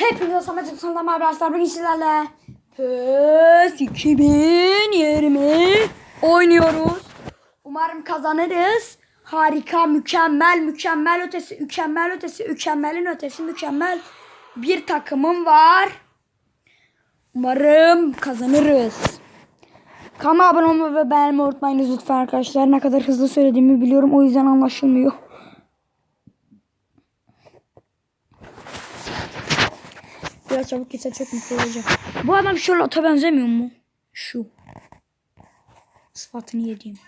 Hepinize Samet Utan'dan arkadaşlar bugün sizlerle PES 2020 oynuyoruz. Umarım kazanırız. Harika, mükemmel, mükemmel ötesi, mükemmel ötesi, mükemmelin ötesi, mükemmel bir takımım var. Umarım kazanırız. Kanalıma abone olmayı ve beğenmeyi unutmayınız lütfen arkadaşlar. Ne kadar hızlı söylediğimi biliyorum o yüzden anlaşılmıyor. Biraz çabuk gitse çok mutlu olacağım. Bu adam lota benzemiyor mu? Şu. Sıfatını yediğim.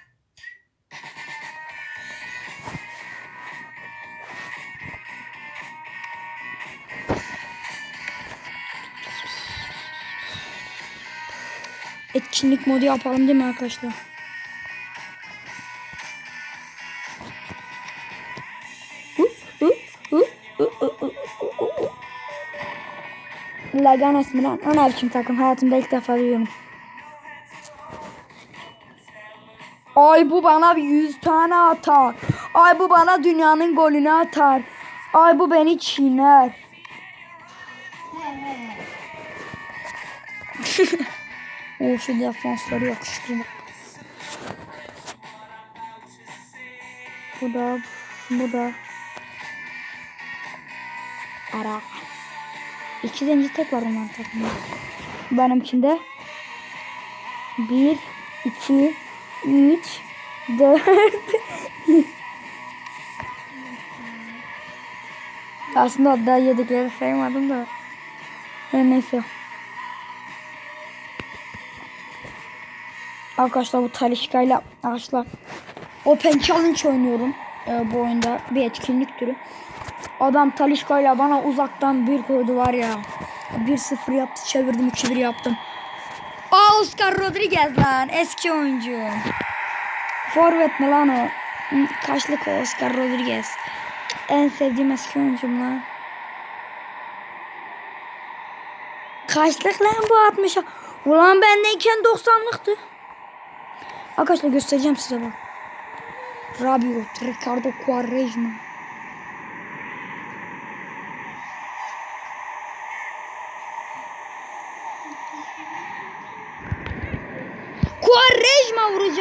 Etkinlik modu yapalım değil mi arkadaşlar? Leganes Milan. O takım? Hayatımda ilk defa duyuyorum. Ay bu bana bir yüz tane atar. Ay bu bana dünyanın golünü atar. Ay bu beni çiğner. o şu defansları yakıştı bak. Bu da bu da ara. İki zenci tek var onların takımda. Benimkinde bir, iki, üç, dört. Aslında daha yedikleri saymadım da. Her neyse. Arkadaşlar bu Talişka'yla arkadaşlar Open Challenge oynuyorum ee, bu oyunda bir etkinlik türü. Adam Talişka'yla bana uzaktan bir koydu var ya. 1-0 yaptı çevirdim 2-1 yaptım. Aa Oscar Rodriguez lan eski oyuncu. Forvet mi lan o? Kaçlık o Oscar Rodriguez. En sevdiğim eski oyuncum lan. Kaçlık lan bu 60 Ulan bendeyken 90'lıktı. Arkadaşlar göstereceğim size bak. Rabiot, Ricardo Quaresma.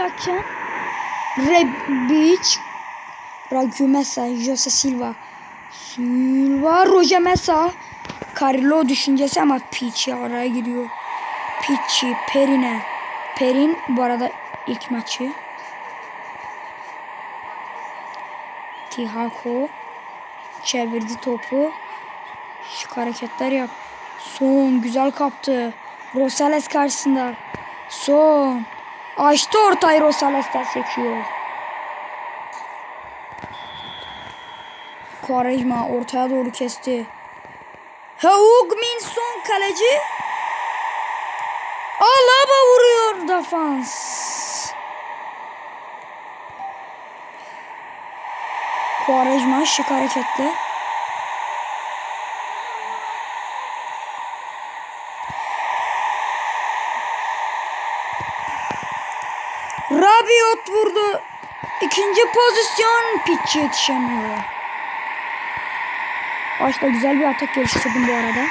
Vuracakken Rebic Ragu Mesa Jose Silva Silva Roja Mesa Carlo düşüncesi ama Pichi araya giriyor. Pichi Perine. Perin bu arada ilk maçı. Tihako çevirdi topu. Şık hareketler yap. Son güzel kaptı. Rosales karşısında. Son. Açtı ortayı Rosales'ten sekiyor. Quaresma ortaya doğru kesti. Hauk Minson kaleci. Alaba vuruyor defans. Quaresma şık hareketle. Rabiot vurdu. İkinci pozisyon pitch yetişemiyor. Başta güzel bir atak geliştirdim bu arada.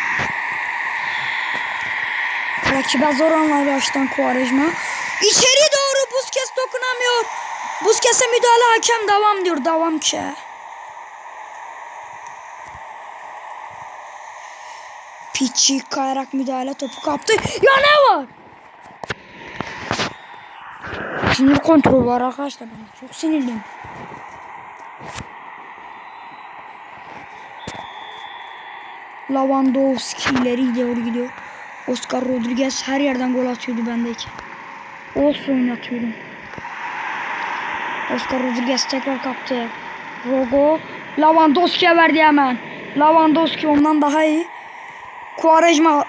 Rakibe zor anlar baştan Quaresma. İçeri doğru Busquets dokunamıyor. Busquets'e müdahale hakem devam diyor. Devam ki. Piçi kayarak müdahale topu kaptı. Ya ne var? Sinir kontrolü var arkadaşlar. Ben çok sinirliyim. Lewandowski ileri doğru gidiyor. Oscar Rodriguez her yerden gol atıyordu bendeki. Olsun oynatıyordum. Oscar Rodriguez tekrar kaptı. Rogo Lewandowski'ye verdi hemen. Lewandowski ondan daha iyi. Quaresma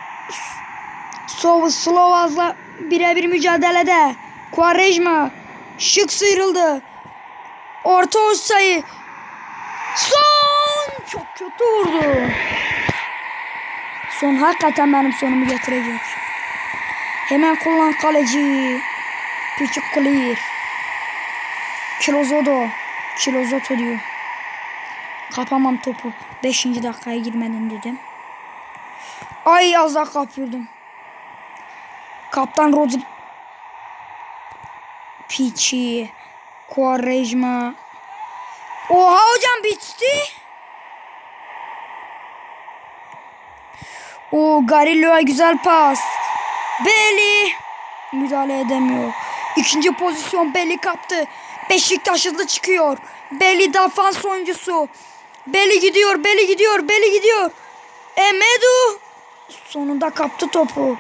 Slovaz'la birebir mücadelede. Quaresma şık sıyrıldı. Orta uç sayı. Son çok kötü vurdu. Son hakikaten benim sonumu getirecek. Hemen kullan kaleci. Küçük clear. Kilozodo. Kilozoto diyor. Kapamam topu. 5. dakikaya girmeden dedim. Ay az daha kapıyordum. Kaptan Rodri. Piçi. Quaresma. Oha hocam bitti. O Garillo'ya güzel pas. Beli. Müdahale edemiyor. İkinci pozisyon Beli kaptı. Beşiktaş hızlı çıkıyor. Beli defans oyuncusu. Beli gidiyor, Beli gidiyor, Beli gidiyor. Emedu. Sonunda kaptı topu.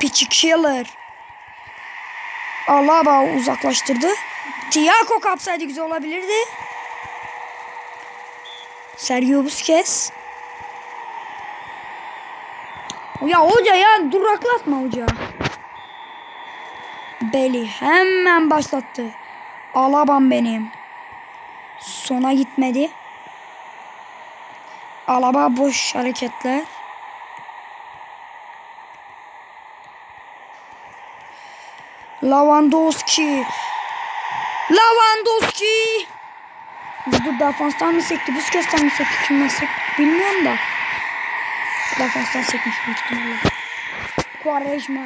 Piçi Killer. Alaba uzaklaştırdı. Tiago kapsaydı güzel olabilirdi. Sergio Busquets. Ya hoca ya duraklatma hoca. Beli hemen başlattı. Alabam benim. Sona gitmedi. Alaba boş hareketler. Lewandowski. Lewandowski. Bu defanstan mı sekti? Busquets'ten mi sekti? Kimden sekti? Bilmiyorum da. Defanstan sekmiş büyük ihtimalle. Quaresma.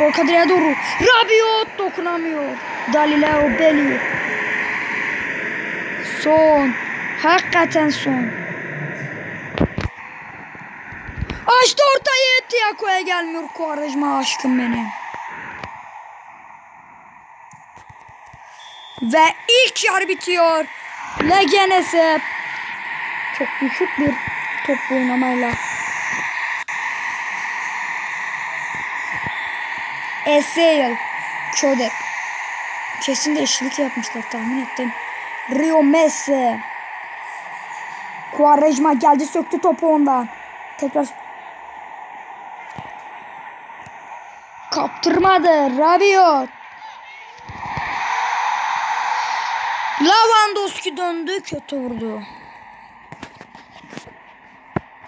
Orta direğe doğru. Rabiot dokunamıyor. Dalileo Belli. Son. Hakikaten son. Açtı ortayı. Tiago'ya gelmiyor. Quaresma aşkım benim. Ve ilk yarı bitiyor. Legenes'e çok düşük bir top oynamayla. Eseil Çodek. Kesin değişiklik yapmışlar tahmin ettim. Rio Messi. Quaresma geldi söktü topu ondan. Tekrar kaptırmadı. Rabiot. Lewandowski döndü kötü vurdu.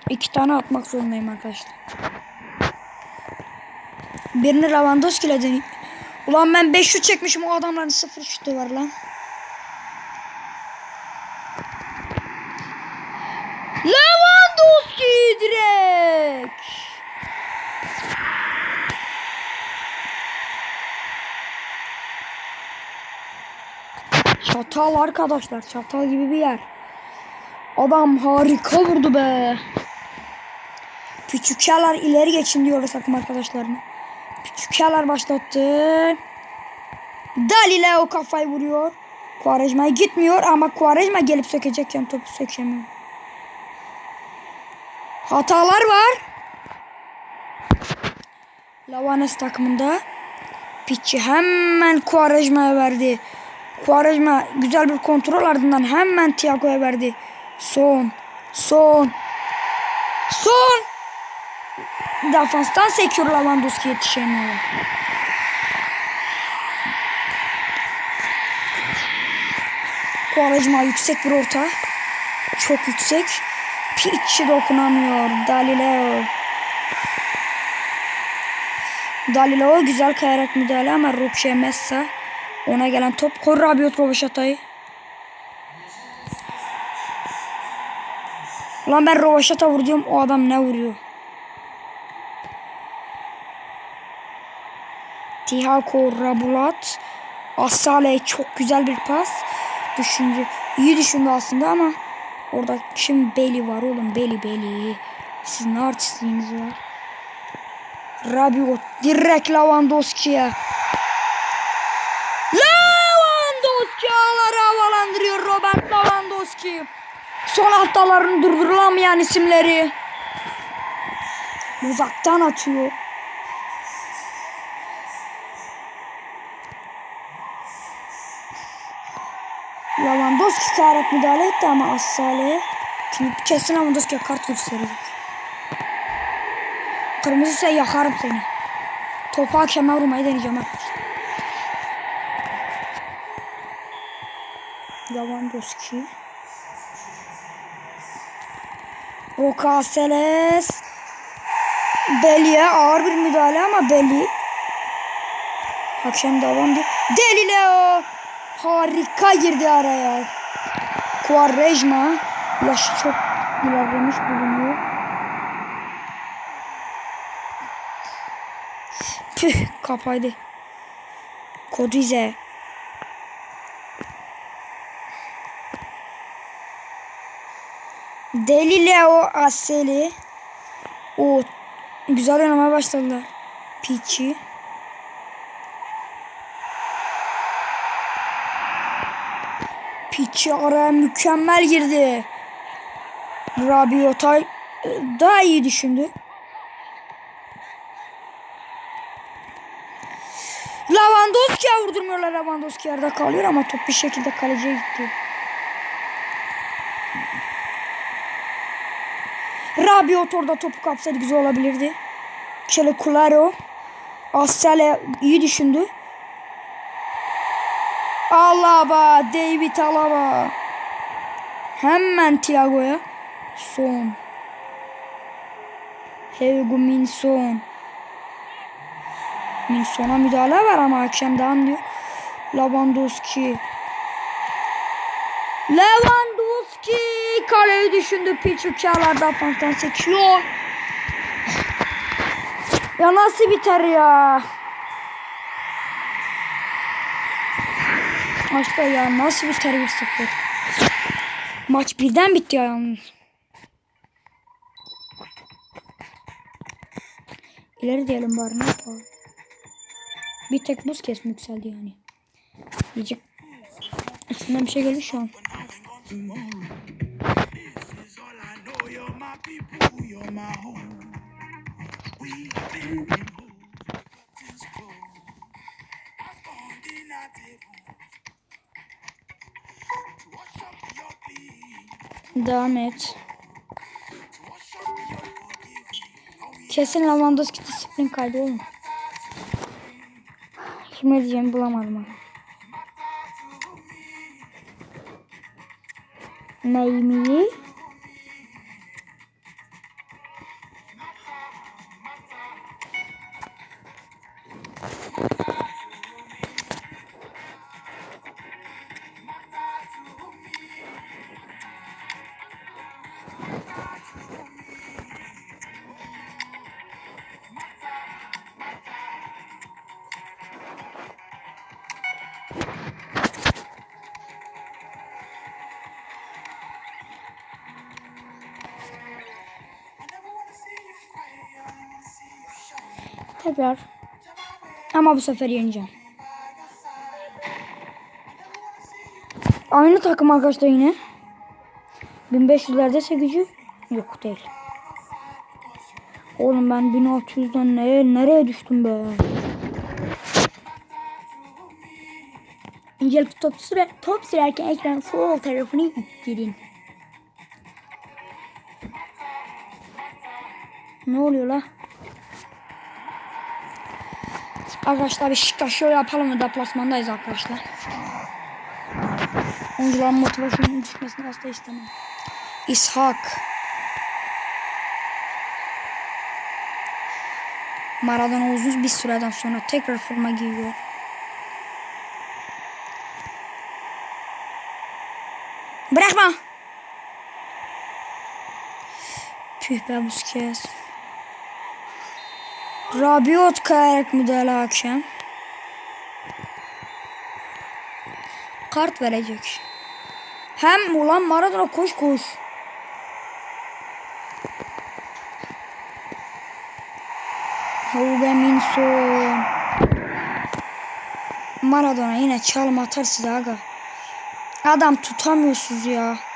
İki tane atmak zorundayım arkadaşlar. Birini Lewandowski ile deneyim. Ulan ben 5 şut çekmişim o adamların 0 şutu var lan. Lewandowski direkt. Çatal arkadaşlar. Çatal gibi bir yer. Adam harika vurdu be. Küçükler ileri geçin diyor takım arkadaşlarına. Küçükler başlattı. Dalileo kafayı vuruyor. Quaresma'ya gitmiyor ama Quaresma gelip sökecekken topu sökemiyor. Hatalar var. Lavanes takımında. Piçi hemen Quaresma'ya verdi. Quaresma güzel bir kontrol ardından hemen Thiago'ya verdi. Son. Son. Son. Defanstan sekiyor Lewandowski yetişemiyor. Quaresma yüksek bir orta. Çok yüksek. Piçi dokunamıyor. Dalileo. Dalileo güzel kayarak müdahale ama Roche Messa ona gelen top koru Rabiot Rovaşata'yı. Ulan ben Rovaşata vurduğum o adam ne vuruyor? Tiago Rabulat. Asale çok güzel bir pas. Düşünce iyi düşündü aslında ama orada şimdi Beli var oğlum Beli Beli. Sizin artistliğiniz var. Rabiot direkt Lewandowski'ye. Son haftaların durdurulamayan isimleri. Uzaktan atıyor. Lewandowski kayarak müdahale etti ama Asale şimdi kesin Lewandowski'ye kart gösterecek. Kırmızı ise yakarım seni. Topu hakeme vurmayı deneyeceğim arkadaşlar. Lewandowski. Rokaseles. Belli'ye ağır bir müdahale ama Belli. Akşam davamdı. Deli Leo. Harika girdi araya. Quaresma. Yaşı çok ilerlemiş bulunuyor. Püh kapaydı. Kodize. Deli Leo Aseli. O güzel oynamaya başladılar. Piçi. Piçi araya mükemmel girdi. Rabiotay e, daha iyi düşündü. Lewandowski'ye vurdurmuyorlar. Lewandowski yerde kalıyor ama top bir şekilde kaleciye gitti. Rabiot orada topu kapsaydı güzel olabilirdi. Şöyle Kularo. Asale iyi düşündü. Alaba. David Alaba. Hemen Thiago'ya. Son. Heung-min Son. Min Son'a müdahale var ama hakem devam diyor. Lewandowski. Lewandowski kaleyi düşündü. Pichu Kağlar'da fantan seçiyor. Ya nasıl biter ya? Maçta ya nasıl biter 1-0? Maç birden bitti ya yalnız. İleri diyelim bari ne yapalım. Bir tek buz kesme yükseldi yani. Diyecek. Üstünden bir şey geldi şu an. İn Devam et. Kesin Lewandowski disiplin kaydı oğlum. Kime diyeceğimi bulamadım ama. Neymi? Tekrar. Ama bu sefer yeneceğim. Aynı takım arkadaşlar yine. 1500'lerde gücü yok değil. Oğlum ben 1600'den nereye, nereye düştüm be? İncelik top, süre, top sürerken ekranın sol tarafını ittirin. Ne oluyor la? Arkadaşlar bir şıkka şöyle yapalım mı? Deplasmandayız arkadaşlar. Oyuncuların motivasyonunun düşmesini asla istemem. İshak. Maradona uzun bir süreden sonra tekrar forma giyiyor. Bırakma. Püh be Busquets. Rabiot kayarak müdahale akşam. Kart verecek. Hem ulan Maradona koş koş. Haugeminson. Maradona yine çalım atar size aga. Adam tutamıyorsunuz ya.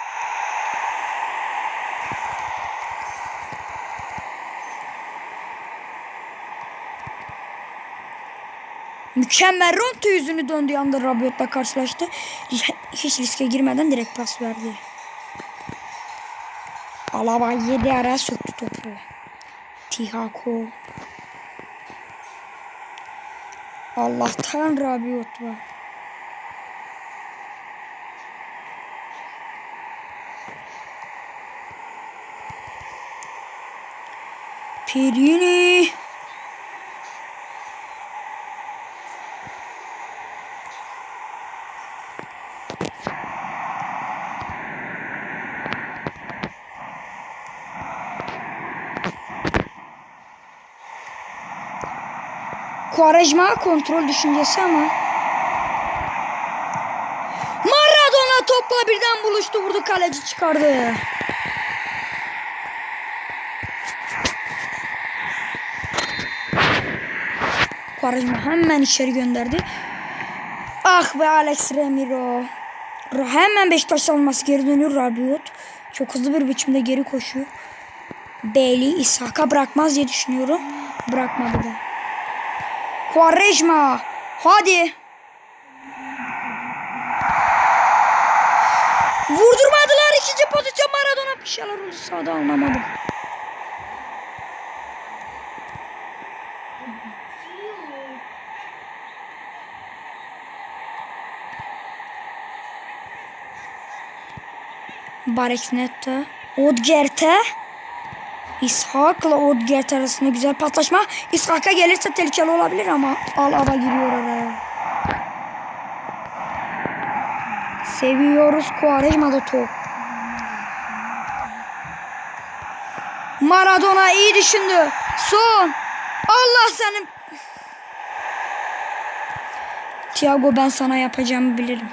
Mükemmel Ronto yüzünü döndüğü anda Rabiot'la karşılaştı. Hiç riske girmeden direkt pas verdi. Alaba yedi araya söktü topu. Tihako. Allah'tan Rabiot var. Pirini. Quaresma kontrol düşüncesi ama. Maradona topla birden buluştu vurdu kaleci çıkardı. Quaresma hemen içeri gönderdi. Ah be Alex Remiro. Hemen Beşiktaş savunması geri dönüyor Rabiot. Çok hızlı bir biçimde geri koşuyor. Bailey İshak'a bırakmaz diye düşünüyorum. Bırakmadı da. Quaresma. Hadi. Vurdurmadılar ikinci pozisyon Maradona bir şeyler oldu sağda anlamadım. Barek Netta. Odgert'e. İshak'la Odgert arasında güzel paslaşma. İshak'a gelirse tehlikeli olabilir ama Alaba giriyor oraya. Seviyoruz Quaresma'da top. Maradona iyi düşündü. Son. Allah senin. Thiago ben sana yapacağımı bilirim.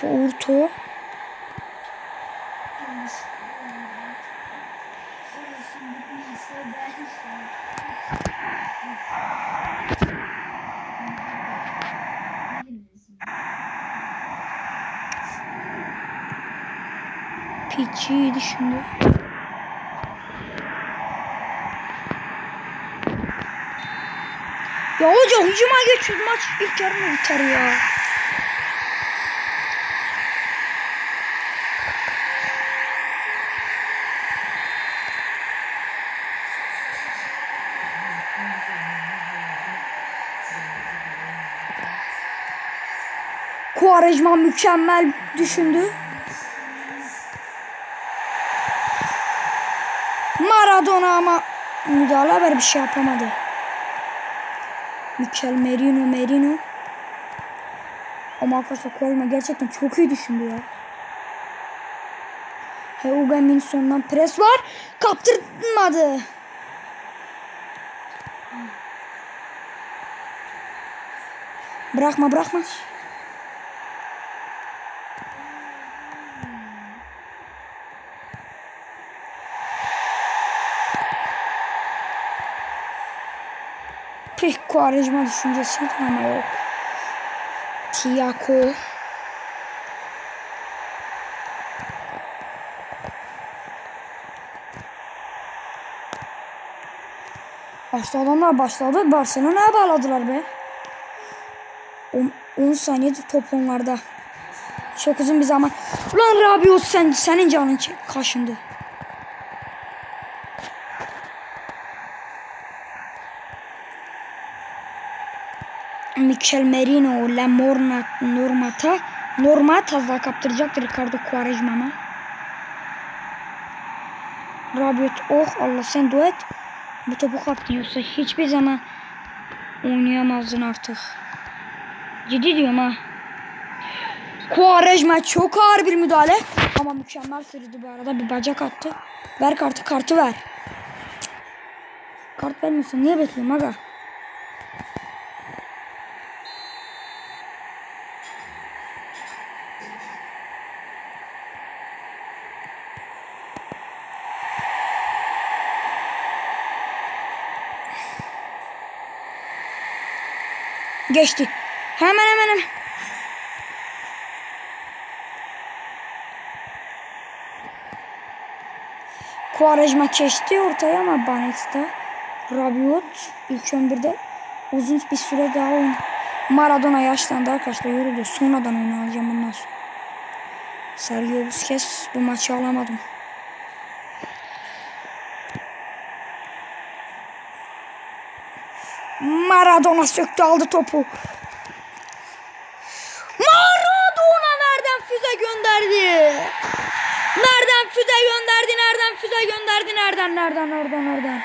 Porto. Piçi düşündü. Ya hoca hücuma geçiyoruz maç ilk yarını biter ya. Quaresma mükemmel düşündü. Maradona ama müdahale ver bir şey yapamadı. Mikel Merino Merino. Ama arkadaşlar Quaresma gerçekten çok iyi düşündü ya. Heugen Minson'dan pres var. Kaptırmadı. Bırakma bırakma. Quaresma düşüncesiydi ama yok. Tiago. Başta adamlar başladı. Barcelona'ya bağladılar be. 10 saniyede top onlarda. Çok uzun bir zaman. Ulan Rabiot sen, senin canın kaşındı. Michel Merino, La Morna, Normata. Normata da kaptıracaktır Ricardo Quaresma'ma. Rabiot oh Allah sen dua et. Bu topu kaptı yoksa hiçbir zaman oynayamazdın artık. Ciddi diyorum ha. Quaresma çok ağır bir müdahale. Ama mükemmel sürdü bu arada. Bir bacak attı. Ver kartı kartı ver. Kart vermiyorsun. Niye bekliyorum aga? Geçti. Hemen hemen hemen. Quaresma geçti ortaya ama Banex'te Rabiot ilk 11'de uzun bir süre daha oyun. Maradona yaşlandı arkadaşlar yoruldu. Sonradan oyunu alacağım bundan sonra. Sergio Busquets bu maçı alamadım. Maradona söktü aldı topu. Maradona nereden füze gönderdi? Nereden füze gönderdi? Nereden füze gönderdi? Nereden? Nereden? Nereden? Nereden?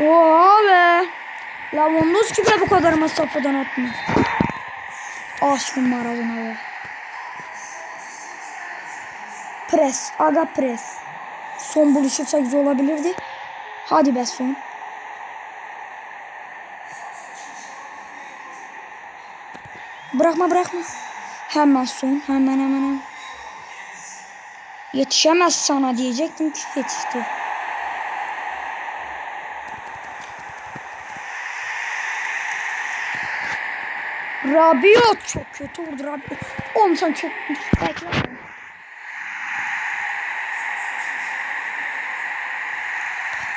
Oha be. La Lavondoski bile bu kadar mesafadan atmıyor. Aşkım Maradona be. Pres. Aga pres. Son buluşursak güzel olabilirdi. Hadi be son. Bırakma bırakma. Hemen son. Hemen hemen hemen. Yetişemez sana diyecektim ki yetişti. Rabiot çok kötü vurdu Rabiot. Oğlum sen çok bekle.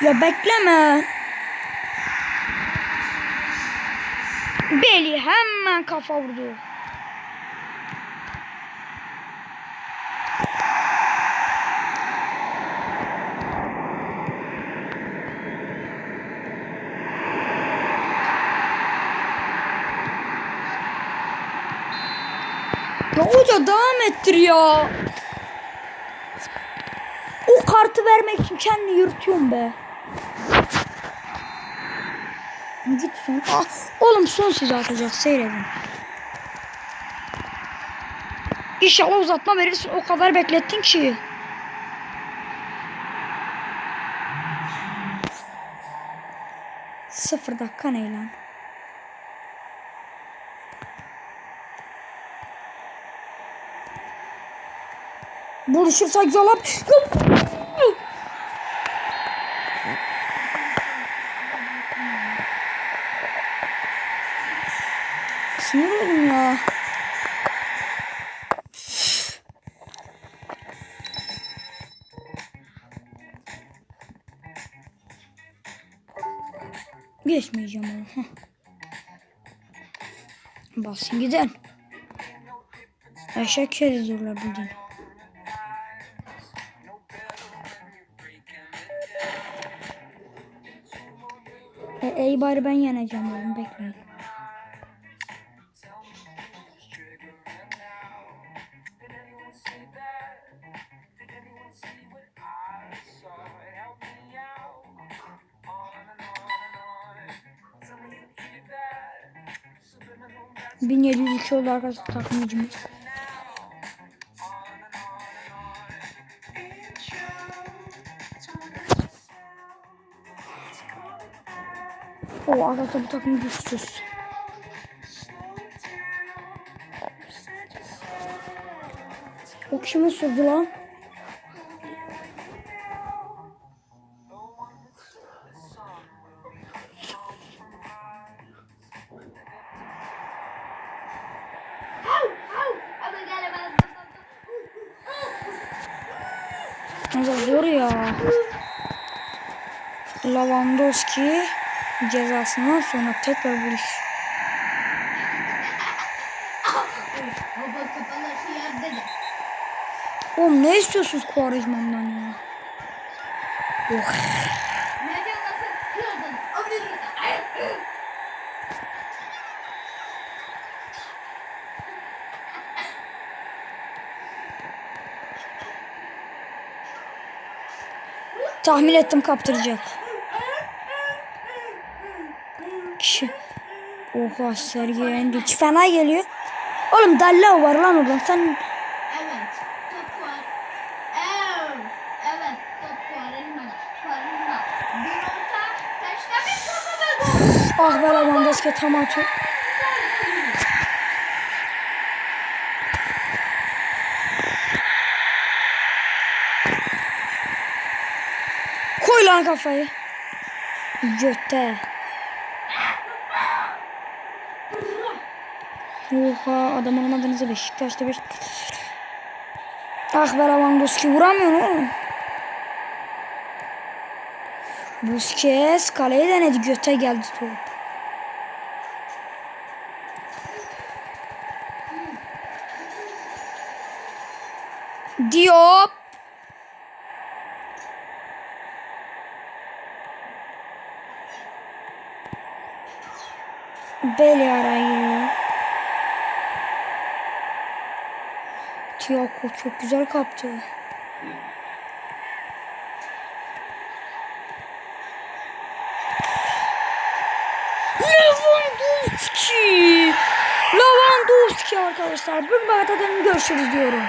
Ya bekleme. Beli hemen kafa vurdu. Ya hoca devam ettir ya. O kartı vermek için kendini yırtıyorum be. Git son. Ah, oğlum son atacak seyredin. İnşallah uzatma verirsin. O kadar beklettin ki. Sıfır dakika ne lan? Buluşursak yalap. Sinir Onu. Heh. Basın gidelim. Eşek kere zorla bildiğin. E, iyi bari ben yeneceğim oğlum bekleyin. İki oldu arkadaşlar takımcımız. O arkadaşlar bu takım güçsüz. O kimi sürdü lan? Cezasından sonra tekrar vuruş. Oğlum ne istiyorsunuz Kuvarizma'mdan ya? Oh. Tahmin ettim kaptıracak. Oha Sergi Endiç fena geliyor. Oğlum Dalla var lan oradan. Sen Evet. Top var. Evet. Evet. Top var. Elman. Parma. Bir orta. Taşla bir topu ve gol. ah be Lewandowski tam atıyor. Koy lan kafayı. Göte. Oha adam olamadığınızda Beşiktaş'ta beş. Ah be Lewandowski vuramıyor oğlum. Busquets kaleyi denedi göte geldi top. Diop. Beli arayı. Tiago çok güzel kaptı. Lewandowski. Lewandowski arkadaşlar. Bir Bagdad'ın görüşürüz diyorum.